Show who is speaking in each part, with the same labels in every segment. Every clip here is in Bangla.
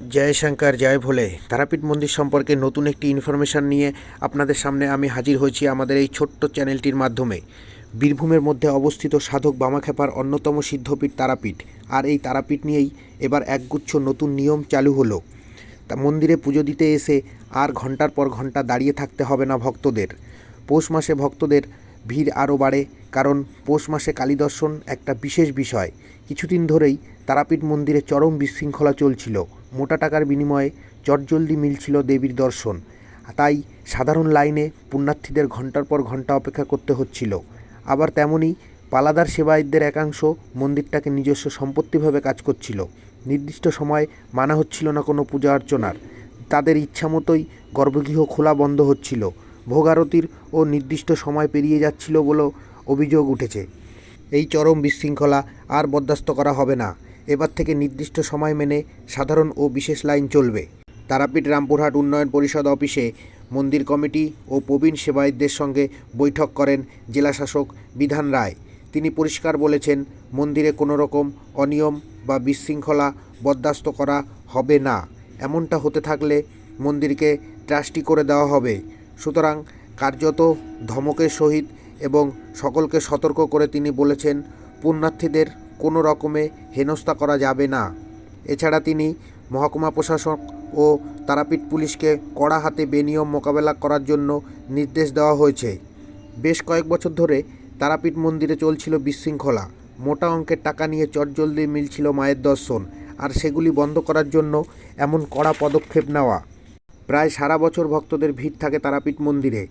Speaker 1: জয় শঙ্কর জয় ভোলে। তারাপীঠ মন্দির সম্পর্কে নতুন একটি ইনফরমেশান নিয়ে আপনাদের সামনে আমি হাজির হয়েছি আমাদের এই ছোট্ট চ্যানেলটির মাধ্যমে। বীরভূমের মধ্যে অবস্থিত সাধক বামাখ্যাপার অন্যতম সিদ্ধপীঠ তারাপীঠ। আর এই তারাপীঠ নিয়েই এবার একগুচ্ছ নতুন নিয়ম চালু হলো। তা মন্দিরে পুজো দিতে এসে আর ঘণ্টার পর ঘণ্টা দাঁড়িয়ে থাকতে হবে না ভক্তদের। পৌষ মাসে ভক্তদের ভিড় আরও বাড়ে, কারণ পৌষ মাসে কালী দর্শন একটা বিশেষ বিষয়। কিছুদিন ধরেই তারাপীঠ মন্দিরে চরম বিশৃঙ্খলা চলছিল। মোটা টাকার বিনিময়ে চটজলদি মিলছিল দেবীর দর্শন। তাই সাধারণ লাইনে পুণ্যার্থীদের ঘণ্টার পর ঘণ্টা অপেক্ষা করতে হচ্ছিল। আবার তেমনই পালাদার সেবায়তদের একাংশ মন্দিরটাকে নিজস্ব সম্পত্তিভাবে কাজ করছিল। নির্দিষ্ট সময় মানা হচ্ছিল না কোনো পূজা অর্চনার। তাদের ইচ্ছা মতোই গর্ভগৃহ খোলা বন্ধ হচ্ছিল। ভোগ আরতির ও নির্দিষ্ট সময় পেরিয়ে যাচ্ছিল বলেও অভিযোগ উঠেছে। এই চরম বিশৃঙ্খলা আর বরদাস্ত করা হবে না। এবার থেকে নির্দিষ্ট সময় মেনে সাধারণ ও বিশেষ লাইন চলবে। তারাপীঠ রামপুরহাট উন্নয়ন পরিষদ অফিসে মন্দির কমিটি ও প্রবীণ সেবায়তদের সঙ্গে বৈঠক করেন জেলাশাসক বিধান রায়। তিনি পরিষ্কার বলেছেন, মন্দিরে কোনো রকম অনিয়ম বা বিশৃঙ্খলা বরদাস্ত করা হবে না। এমনটা হতে থাকলে মন্দিরকে ট্রাস্টি করে দেওয়া হবে। সুতরাং কার্যত ধমকের সহিত এবং সকলকে সতর্ক করে তিনি বলেছেন, পুণ্যার্থীদের কোনো রকমে হেনস্থা করা যাবে না। এছাড়া তিনি মহকুমা প্রশাসক ও তারাপীঠ পুলিশকে কড়া হাতে বেনিয়ম মোকাবেলা করার জন্য নির্দেশ দেওয়া হয়েছে। বেশ কয়েক বছর ধরে তারাপীঠ মন্দিরে চলছিল বিশৃঙ্খলা। মোটা অঙ্কের টাকা নিয়ে চটজলদি মিলছিল মায়ের দর্শন, আর সেগুলি বন্ধ করার জন্য এমন কড়া পদক্ষেপ নেওয়া। প্রায় সারা বছর ভক্তদের ভিড় থাকে তারাপীঠ মন্দিরে।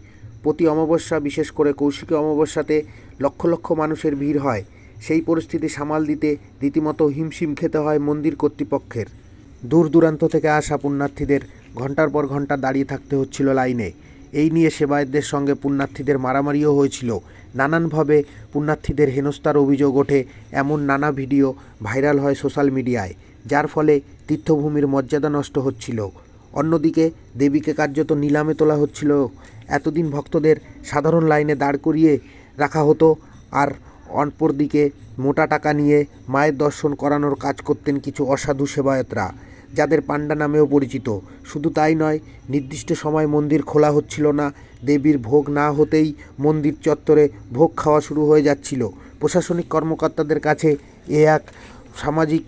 Speaker 1: প্রতি অমাবস্যা বিশেষ করে কৌশিকী অমাবস্যাতে লক্ষ লক্ষ মানুষের ভিড় হয়। সেই পরিস্থিতি সামাল দিতে রীতিমতো হিমশিম খেতে হয় মন্দির কর্তৃপক্ষের। দূর দূরান্ত থেকে আসা পুণ্যার্থীদের ঘণ্টার পর ঘণ্টা দাঁড়িয়ে থাকতে হচ্ছিল লাইনে। এই নিয়ে সেবায়তদের সঙ্গে পুণ্যার্থীদের মারামারিও হয়েছিল। নানানভাবে পুণ্যার্থীদের হেনস্থার অভিযোগ ওঠে এমন নানা ভিডিও ভাইরাল হয় সোশ্যাল মিডিয়ায়, যার ফলে তীর্থভূমির মর্যাদা নষ্ট হচ্ছিল। অন্যদিকে দেবীকে কার্যত নিলামে তোলা হচ্ছিল। এতদিন ভক্তদের সাধারণ লাইনে দাঁড় করিয়ে রাখা হতো আর অপরদিকে মোটা টাকা নিয়ে মায়ের দর্শন করানোর কাজ করতেন কিছু অসাধু সেবায়তরা, যাদের পাণ্ডা নামেও পরিচিত। শুধু তাই নয়, নির্দিষ্ট সময় মন্দির খোলা হচ্ছিল না, দেবীর ভোগ না হতেই মন্দির চত্বরে ভোগ খাওয়া শুরু হয়ে যাচ্ছিল। প্রশাসনিক কর্মকর্তাদের কাছে এ এক সামাজিক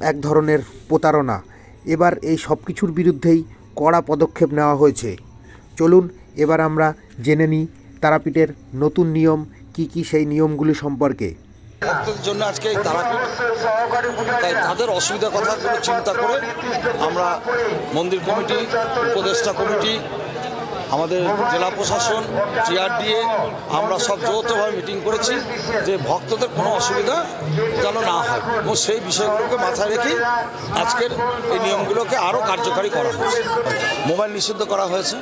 Speaker 1: এক ধরনের প্রতারণা। এবার এই সব কিছুর বিরুদ্ধেই কড়া পদক্ষেপ নেওয়া হয়েছে। চলুন, এবার আমরা জেনে নিই তারাপীঠের নতুন নিয়ম কি কি সেই নিয়মগুলি সম্পর্কে?
Speaker 2: ভক্তদের জন্য আজকে তারা তাই তাদের অসুবিধার কথাগুলো চিন্তা করে আমরা মন্দির কমিটি, উপদেষ্টা কমিটি আমাদের জেলা প্রশাসন টিআরডিএ আমরা সব যৌথভাবে মিটিং করেছি যে ভক্তদের কোনো অসুবিধা যেন না হয়। এবং সেই বিষয়গুলোকে মাথায় রেখে আজকের এই নিয়মগুলোকে আরও কার্যকারী করা হয়েছে। মোবাইল নিষিদ্ধ করা হয়েছে,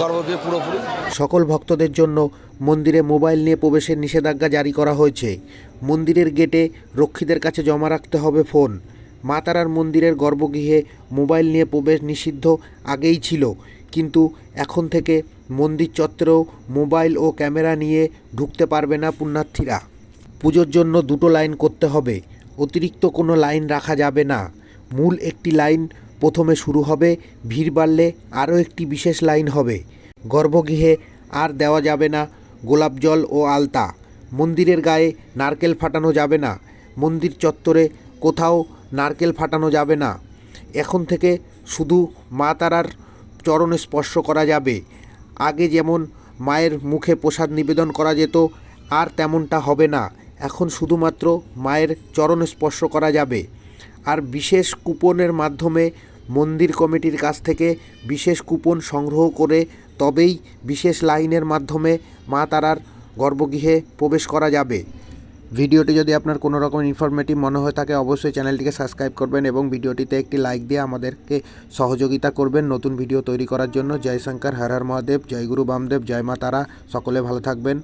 Speaker 2: গর্ভগৃহে পুরোপুরি।
Speaker 1: সকল ভক্তদের জন্য মন্দিরে মোবাইল নিয়ে প্রবেশের নিষেধাজ্ঞা জারি করা হয়েছে। মন্দিরের গেটে রক্ষীদের কাছে জমা রাখতে হবে ফোন। মা তারার মন্দিরের গর্ভগৃহে মোবাইল নিয়ে প্রবেশ নিষিদ্ধ আগেই ছিল। কিন্তু এখন থেকে মন্দির চত্বরেও মোবাইল ও ক্যামেরা নিয়ে ঢুকতে পারবে না পুণ্যার্থীরা। পুজোর জন্য দুটো লাইন করতে হবে, অতিরিক্ত কোনো লাইন রাখা যাবে না। মূল একটি লাইন প্রথমে শুরু হবে, ভিড় বাড়লে আরও একটি বিশেষ লাইন হবে। গর্ভগৃহে আর দেওয়া যাবে না গোলাপ জল ও আলতা। মন্দিরের গায়ে নারকেল ফাটানো যাবে না মন্দির চত্বরে কোথাও নারকেল ফাটানো যাবে না। এখন থেকে শুধু মা তারার চরণে স্পর্শ করা যাবে। আগে যেমন মায়ের মুখে প্রসাদ নিবেদন করা যেত, আর তেমনটা হবে না। এখন শুধুমাত্র মায়ের চরণ স্পর্শ করা যাবে। আর বিশেষ কুপনের মাধ্যমে মন্দির কমিটির কাছ থেকে বিশেষ কুপন সংগ্রহ করে তবেই বিশেষ লাইনের মাধ্যমে মা তারার গর্ভগৃহে প্রবেশ করা যাবে। ভিডিওটি যদি আপনার কোনো রকম ইনফরমেটিভ মনে হয়ে থাকে, অবশ্যই চ্যানেলটিকে সাবস্ক্রাইব করবেন এবং ভিডিওটিতে একটি লাইক দিয়ে আমাদেরকে সহযোগিতা করবেন নতুন ভিডিও তৈরি করার জন্য। জয় শঙ্কর, হর হর মহাদেব, জয় গুরু বামদেব, জয় মা তারা। সকলে ভালো থাকবেন।